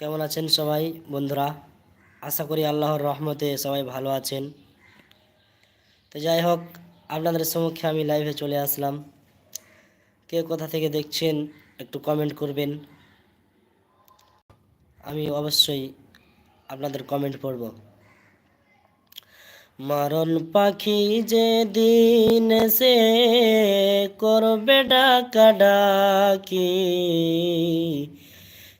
কেমন আছেন সবাই বন্ধুরা? আশা করি আল্লাহর রহমতে সবাই ভালো আছেন। তো যাই হোক, আপনাদের সম্মুখে আমি লাইভে চলে আসলাম। কে কোথা থেকে দেখছেন, একটু কমেন্ট করবেন। আমি অবশ্যই আপনাদের কমেন্ট পড়ব। মারণ পাখি যে দিন সে করবে ডাকা ডাকি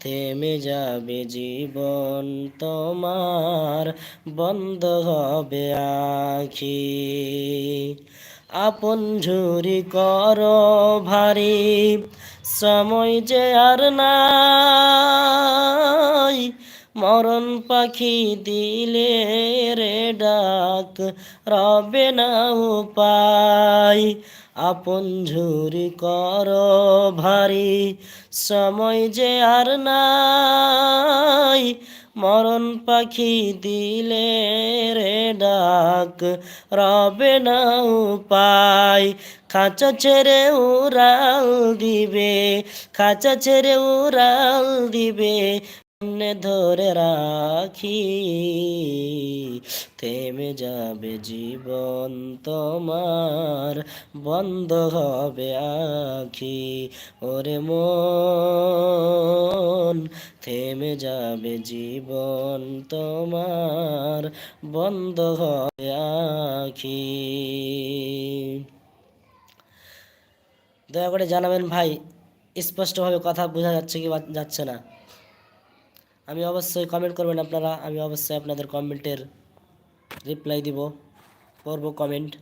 থেমে যাবে জীবন তোমার বন্ধ হবে আখি। আপন ঝুরি কর ভারী, সময় যে আর নাই। মরণ পাখি দিলে রে ডাক, রবে না উপায়। আপন ঝুরি কর ভারী সময় যে আর নাই। মরণ পাখি দিলে রে ডাক, রবে না উপায়। খাঁচা ছেড়ে উড়াল দিবে, খাঁচা ছেড়ে উড়াল দিবে। সামনে ধরে রাখি, থেমে যাবে জীবন তোমার, বন্ধ হবে আখি। ওরে মন, থেমে যাবে জীবন তোমার, বন্ধ হবে আখি। দয়া করে জানাবেন ভাই, স্পষ্টভাবে কথা বোঝা যাচ্ছে কি যাচ্ছে না। আমি অবশ্যই কমেন্ট করবেন আপনারা। আমি অবশ্যই আপনাদের কমেন্টের রিপ্লাই দিব। করব কমেন্ট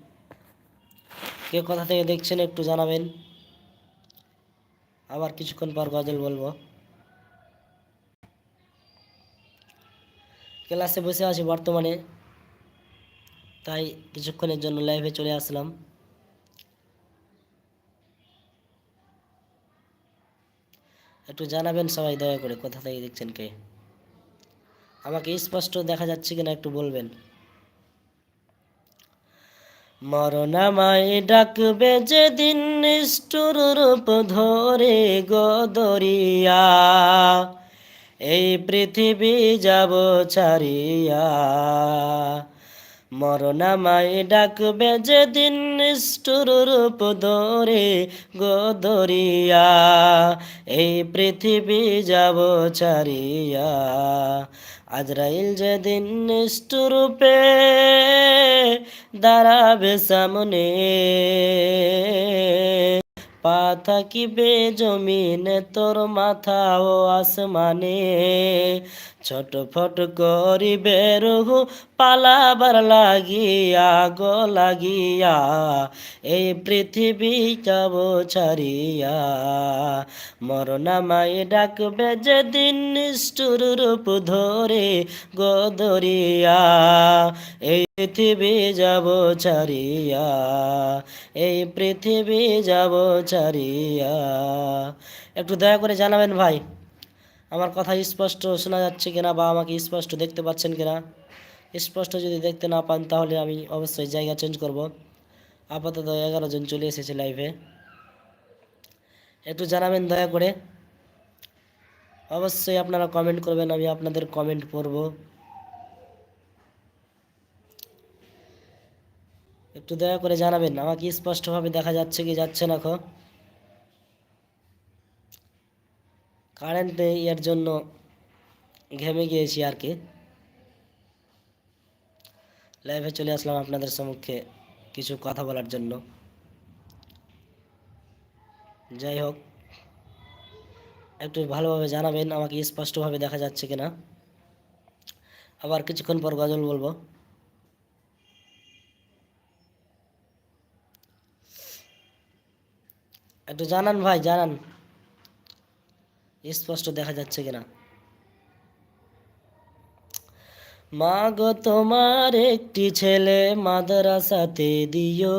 কে কোথা থেকে দেখছেন একটু জানাবেন। আবার কিছুক্ষণ পর গজল বলব। ক্লাসে বসে আছি বর্তমানে। তাই কিছুক্ষণের জন্য লাইভে চলে আসলাম। একটু জানাবেন সবাই, দয়া করে কোথা থেকে দেখছেন কে? আমাকে স্পষ্ট দেখা যাচ্ছে কিনা একটু বলবেন? মরণামায় ডাকবে যেদিন নিষ্ঠুর রূপ ধরে গদরিয়া এই পৃথিবী যাব ছাড়িয়া। মরণামায় ডাকবে যেদিন নিষ্ঠুর রূপ ধরে গদরিয়া এই পৃথিবী যাব ছাড়িয়া। আজরাইল যেদিন নিষ্ঠুরূপে দাঁড়াবে সামনে পা থাকিবে জমিনে তোর মাথা ও আসমানে। ছোট ফট করিবে রহু পালাবার লাগিয়া গো লাগিয়া, এই পৃথিবী যাব ছাড়িয়া। মরণামাই ডাকবে যেদিন নিষ্ঠুর রূপ ধরে গদরিয়া এই পৃথিবী যাব ছাড়িয়া, এই পৃথিবী যাব ছাড়িয়া। একটু দয়া করে জানাবেন ভাই। আমার কথা স্পষ্ট শোনা যাচ্ছে কিনা বা আমাকে স্পষ্ট দেখতে পাচ্ছেন কিনা? স্পষ্ট যদি দেখতে না পান, তাহলে আমি অবশ্যই জায়গা চেঞ্জ করব। আপাতত এগারো জন চলে এসেছে লাইভে একটু জানাবেন দয়া করে। অবশ্যই আপনারা কমেন্ট করবেন, আমি আপনাদের কমেন্ট পড়ব। একটু দয়া করে জানাবেন, আমাকে স্পষ্টভাবে দেখা যাচ্ছে কি যাচ্ছে না খো কারেন্ট নেই এর জন্য ঘেমে গিয়েছি আর কি। লাইভে চলে আসলাম আপনাদের সম্মুখে কিছু কথা বলার জন্য। যাই হোক, একটু ভালোভাবে জানাবেন, আমাকে স্পষ্টভাবে দেখা যাচ্ছে কিনা। আবার কিছুক্ষণ পর গজল বলব। একটু জানান ভাই, জানান। স্পষ্ট দেখা যাচ্ছে কিনা? মা গো তোমার একটি ছেলে মাদ্রাসাতে দিও।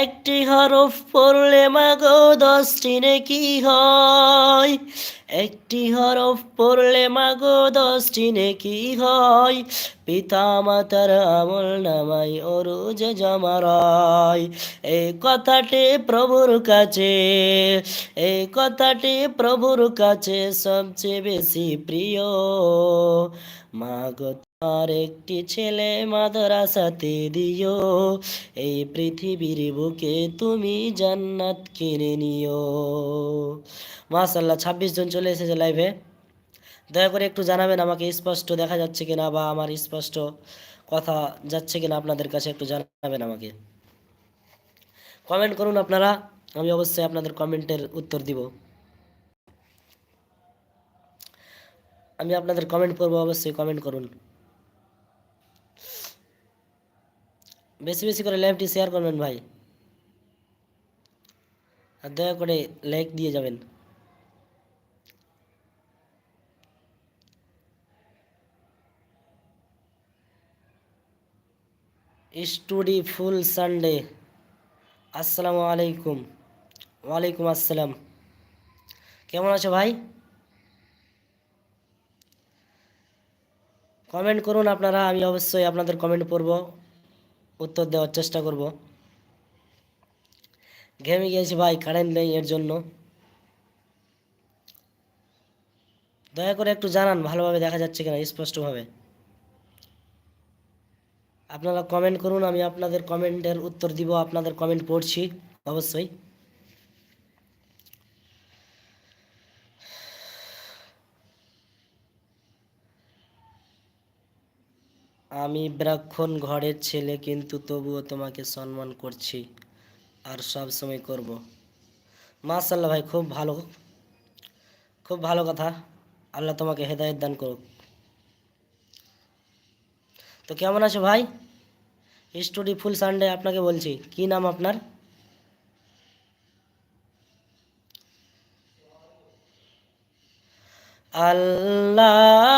একটি হরফ পড়লে মাগো দশটি কি হয়? একটি হরফ পড়লে মাগো দশটি কি হয়? পিতা মাতার আমল নামাই অরুজ জমারায় এই কথাটি প্রভুর কাছে এই কথাটি প্রভুর কাছে সবচেয়ে বেশি প্রিয়। মাগো একটি ছেলে মাদ্রাসাতে দিও। এই পৃথিবীর বুকে তুমি জান্নাত কিনে নিও। মাশাল্লাহ ছাব্বিশ জন চলে এসেছে লাইভে দয়া করে একটু জানাবেন, আমাকে স্পষ্ট দেখা যাচ্ছে কিনা বা আমার স্পষ্ট কথা যাচ্ছে কিনা আপনাদের কাছে একটু জানাবেন আমাকে। কমেন্ট করুন আপনারা, আমি অবশ্যই আপনাদের কমেন্টের উত্তর দিব। আমি আপনাদের কমেন্ট করব, অবশ্যই কমেন্ট করুন। বেশি বেশি করে লাইভটি শেয়ার করবেন ভাই। আর দয়া করে লাইক দিয়ে যাবেন। Study full Sunday. আসসালামু আলাইকুম। ওয়ালাইকুম আসসালাম। কেমন আছো ভাই? কমেন্ট করুন আপনারা, আমি অবশ্যই আপনাদের কমেন্ট পড়ব, উত্তর দেওয়ার চেষ্টা করব। ঘেমে গিয়েছি ভাই কারেন্ট নেই এর জন্য। দয়া করে একটু জানান, ভালোভাবে দেখা যাচ্ছে কিনা, স্পষ্টভাবে। আপনারা কমেন্ট করুন, আমি আপনাদের কমেন্টের উত্তর দিব, আপনাদের কমেন্ট পড়ছি, অবশ্যই। আমি ব্রাক্ষণ ঘরের ছেলে, কিন্তু তবুও তোমাকে সম্মান করছি আর সব সময় করব। মাশাল্লাহ ভাই, খুব ভালো খুব ভালো কথা। আল্লাহ তোমাকে হেদায়ত দান করুক। তো কেমন আছো ভাই? স্টুডি ফুল সানডে আপনাকে বলছি, কি নাম আপনার? আল্লাহ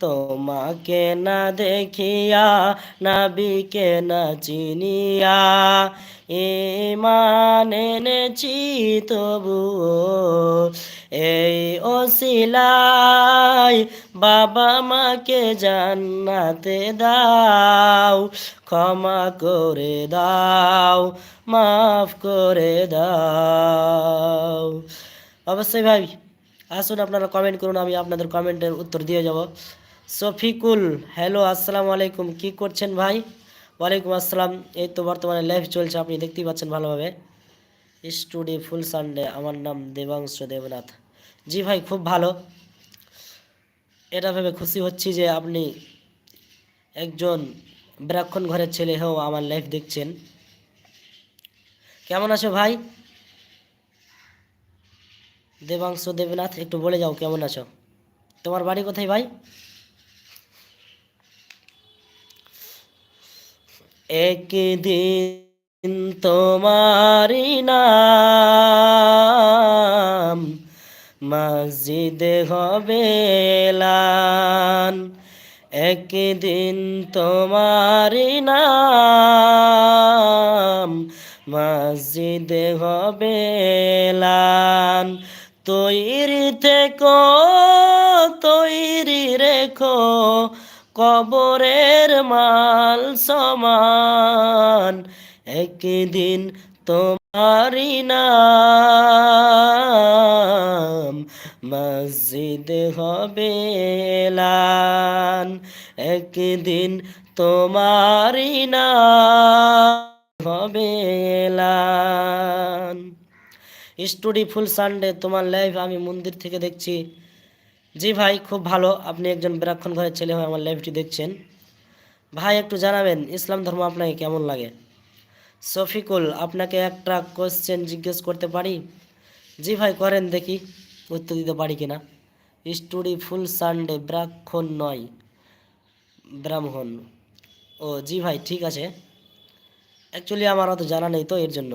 তোমাকে না দেখিয়া, নাবিকে না চিনিয়া। ইমান এনেছি তবু এই ওসিলাই বাবা মাকে জান্নাতে দাও, ক্ষমা করে দাও, মাফ করে দাও। অবশ্যই ভাই, আসুন আপনারা কমেন্ট করুন, আমি আপনাদের কমেন্টের উত্তর দিয়ে যাব। শফিকুল হ্যালো আসসালামু আলাইকুম। কি করছেন ভাই? ওয়ালাইকুম আসসালাম। এই তো বর্তমানে লাইভ চলছে, আপনি দেখতেই পাচ্ছেন ভালোভাবে। স্টুডি ফুল সানডে আমার নাম দেবাংশ দেবনাথ। জি ভাই, খুব ভালো। এটা ভেবে খুশি হচ্ছি যে আপনি একজন ব্রাক্ষণ ঘরের ছেলে হও আমার লাইভ দেখছেন। কেমন আছো ভাই? দেবাংশ দেবনাথ, একটু বলে যাও, কেমন আছো? তোমার বাড়ি কোথায় ভাই? একদিন তোমারি নাম, মসজিদে হবে এলান। একদিন তোমারি নাম, মসজিদে হবে এলান। তৈরি থেকো, তৈরি রেখো কবরের মাল সমান, একদিন তোমারি নাম। মসজিদ হবে এলান, একদিন তোমারি নাম হবে এলান। স্টুডি ফুল সানডে, তোমার লাইভ আমি মন্দির থেকে দেখছি। জি ভাই, খুব ভালো। আপনি একজন বিরাক্ষণ ঘরের ছেলে হয়ে আমার লাইভটি দেখছেন। ভাই, একটু জানাবেন, ইসলাম ধর্ম আপনাকে কেমন লাগে? শফিকুল, আপনাকে একটা কোশ্চেন জিজ্ঞেস করতে পারি? জি ভাই, করেন দেখি, উত্তর দিতে পারি কিনা। স্টুডি ফুল সানডে, ব্রাক্ষণ নয়, ব্রাহ্মণ। ও, জি ভাই, ঠিক আছে। অ্যাকচুয়ালি আমার অত জানা নেই তো এর জন্য।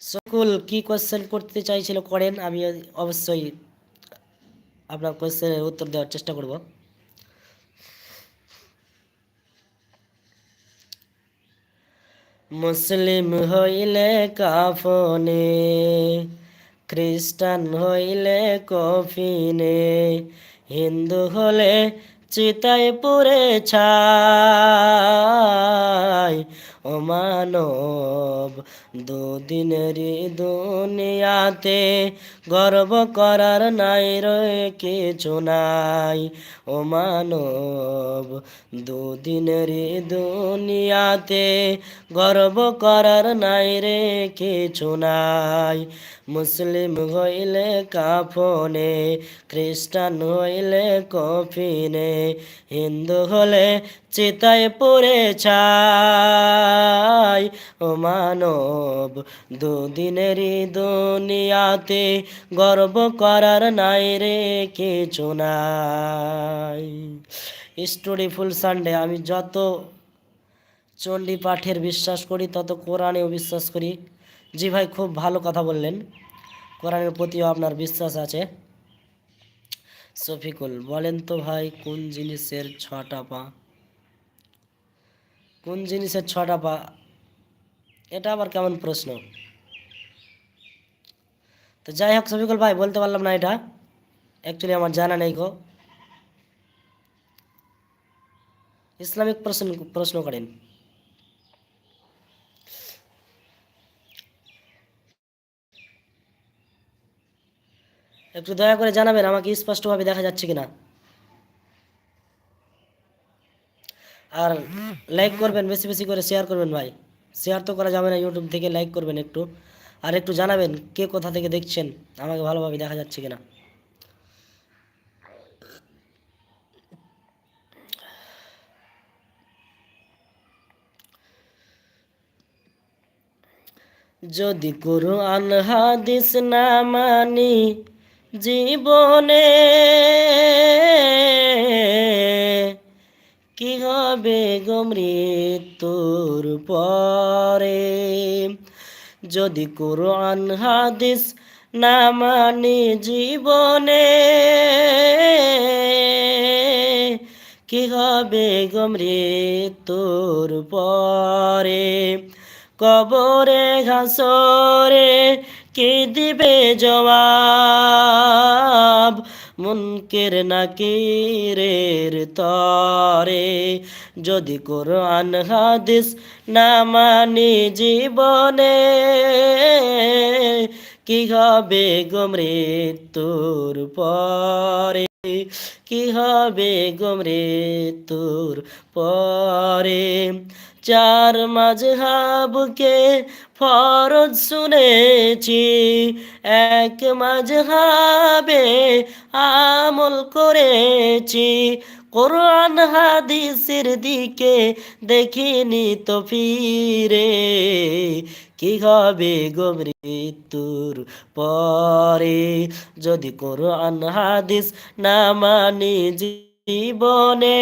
সকল কি কোশ্চেন করতে চাইছিল করেন, আমি অবশ্যই আপনার কোশ্চেনের উত্তর দেওয়ার চেষ্টা করব। মুসলিম হইলে কাফনে, খ্রিস্টান হইলে কফিনে, হিন্দু হলে চিতায় পুরে ছাই। ও মানব দুদিনের দুনিয়াতে গর্ব করার নাই রয়ে কিছু নাই। ও মানব দুদিনের দুনিয়াতে গর্ব করার নাই রে কিছু নাই। মুসলিম হইলে কাফনে, খ্রিস্টান হইলে কফিনে, হিন্দু হলে চিতায় পড়ে ছাই ও মানব দুদিনেরই দুনিয়াতে গর্ব করার নাই রে কিছু স্টোরি ফুল সানডে আমি যত চণ্ডী পাঠের বিশ্বাস করি, তত কোরআনেও বিশ্বাস করি। জি ভাই, খুব ভালো কথা বললেন। কোরআনের প্রতিও আপনার বিশ্বাস আছে। শফিকুল, বলেন তো ভাই, কোন জিনিসের ছটা পা? কোন জিনিসের ছটা পা? এটা আবার কেমন প্রশ্ন? তো যাই হোক, শফিকুল ভাই, বলতে পারলাম না এটা। অ্যাকচুয়ালি আমার জানা নেই গো। ইসলামিক প্রশ্ন প্রশ্ন করেন। একটু দয়া করে জানাবেন, আমাকে স্পষ্টভাবে দেখা যাচ্ছে কিনা? আর লাইক করবেন, বেশি বেশি করে শেয়ার করবেন ভাই। শেয়ার তো করা যাবে না ইউটিউব থেকে লাইক করবেন একটু। আর একটু জানাবেন, কে কোথা থেকে দেখছেন? আমাকে ভালোভাবে দেখা যাচ্ছে কিনা। যদি কোরআন, হাদিস না মানি, জীবনে কি হবে গো মৃত্যুর পরে? যদি কোরআন, হাদিস না মানি জীবনে, কি হবে গো মৃত্যুর পরে? কবরে ঘাসরে কে দিবে জবাব? মুনকের নাকিরের তরে, যদি কোরআন হাদিস না মানি জীবনে, কি হবে মৃত্যুর পরে? কি হবে মৃত্যুর পরে? চার মাঝহাবকে ফরজ শুনেছি। এক মাঝহাবে আমল করেছি। কোরআন হাদিসের দিকে দেখিনি তো ফিরে। কি হবে গো মৃত্যুর পরে? যদি কোরআন হাদিস না মানি জীবনে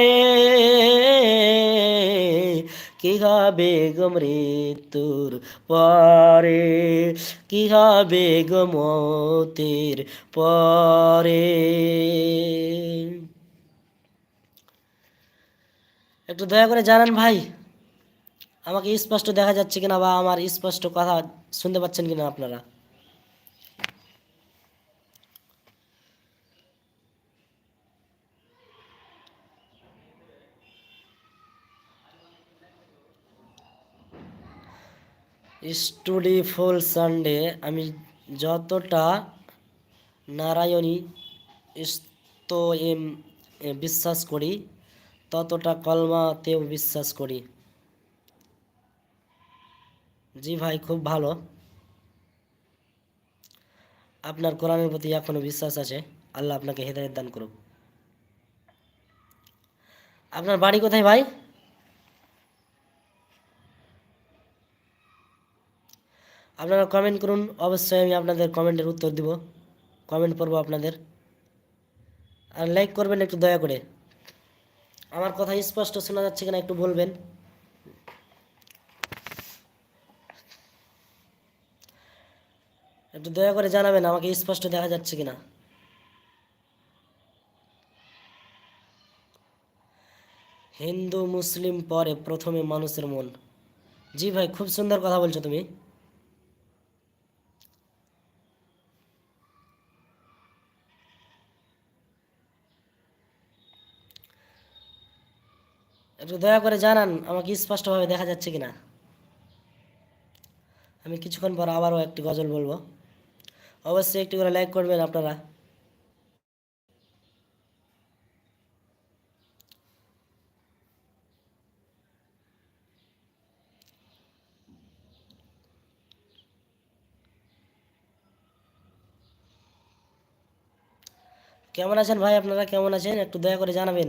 কি হবে গো মৃত্যুর পরে? কি হবে গো মতের পরে? একটু দয়া করে জানান ভাই, আমাকে স্পষ্ট দেখা যাচ্ছে কিনা বা আমার স্পষ্ট কথা শুনতে পাচ্ছেন কিনা আপনারা? স্টুডি ফুল সানডে, আমি যতটা নারায়ণী স্তোয়েম, এ, বিশ্বাস করি, ততটা কলমাতেও বিশ্বাস করি। জি ভাই, খুব ভালো। আপনার কোরআনের প্রতি এখনও বিশ্বাস আছে? আল্লাহ আপনাকে হেদায়ত দান করুক। আপনার বাড়ি কোথায় ভাই? আপনারা কমেন্ট করুন। অবশ্যই আমি আপনাদের কমেন্টের উত্তর দিব। কমেন্ট করব আপনাদের। আর লাইক করবেন একটু দয়া করে। আমার কথা স্পষ্ট শোনা যাচ্ছে কিনা একটু বলবেন। একটু দয়া করে জানাবেন, আমাকে স্পষ্ট দেখা যাচ্ছে কিনা। হিন্দু, মুসলিম পরে প্রথমে মানুষের মন। জি ভাই, খুব সুন্দর কথা বলছো তুমি। একটু দয়া করে জানান, আমাকে স্পষ্টভাবে দেখা যাচ্ছে কিনা। আমি কিছুক্ষণ পর আবারও একটি গজল বলব। অবশ্যই একটি করে লাইক করবেন আপনারা। কেমন আছেন ভাই আপনারা? কেমন আছেন? একটু দয়া করে জানাবেন।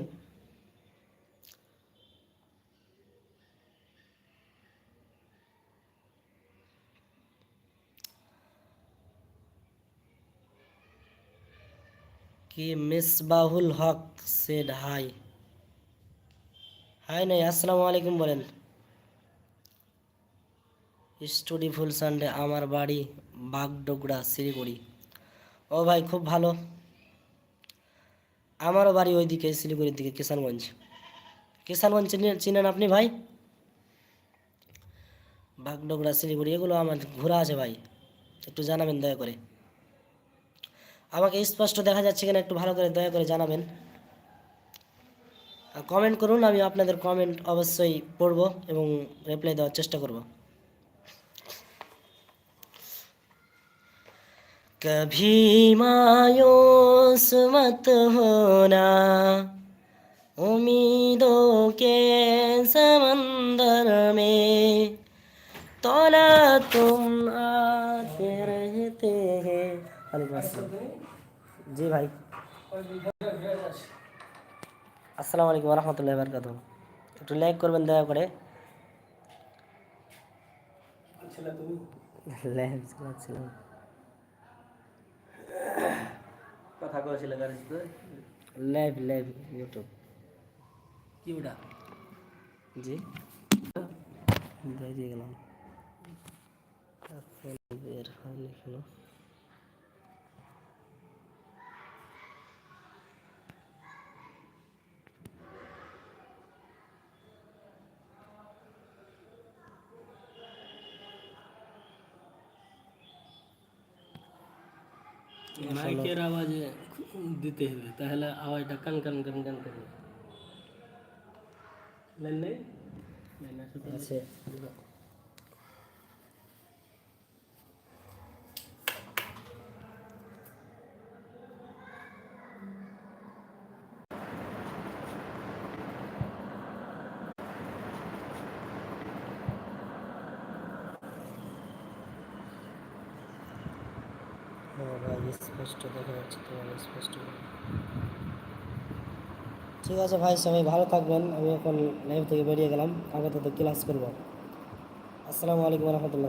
কি Misbahul Haq said hi? Hi নাই, আসসালামু আলাইকুম বলেন। স্টুডি ফুল সানডে, আমার বাড়ি বাগডোগরা, শিলিগুড়ি। ও ভাই, খুব ভালো। আমারও বাড়ি ওইদিকে, শিলিগুড়ির দিকে, কিষানগঞ্জ। কিষানগঞ্জ চিনেন আপনি ভাই? বাগডোগরা, শিলিগুড়ি, এগুলো আমার ঘোরা আছে ভাই। একটু জানাবেন, দয়া করে। আমাকে স্পষ্ট দেখা যাচ্ছে কিনা একটু ভালো করে দয়া করে জানাবেন। কমেন্ট করুন, আমি আপনাদের কমেন্ট অবশ্যই পড়ব এবং রিপ্লাই দেওয়ার চেষ্টা করব। কভি মায়োস হোনা, উমিদো কে সমন্দর মে, তোলা তুম আতে রহতে হ্যাঁ জি ভাই। আসসালামু আলাইকুম রহমতুল্লাহ বরকাত একটু লাইক করবেন দয়া করে। কথা কয়েছিল লাইভ লাইভ ইউটিউব। কি ওটা? জি। দিয়ে গেলাম। বের মাইকের আওয়াজে দিতে হবে তাহলে আওয়াজটা কান কান কান কান করবে লাইন নেই লাইন আছে তো? আছে হ্যাঁ ভাই স্পষ্ট দেখা যাচ্ছে তোমার স্পষ্ট ঠিক আছে ভাই, সবাই ভালো থাকবেন। আমি এখন লাইভ থেকে বেরিয়ে গেলাম। আগে তো ক্লাস করব। আসসালামু আলাইকুম রহমতুল্লাহ।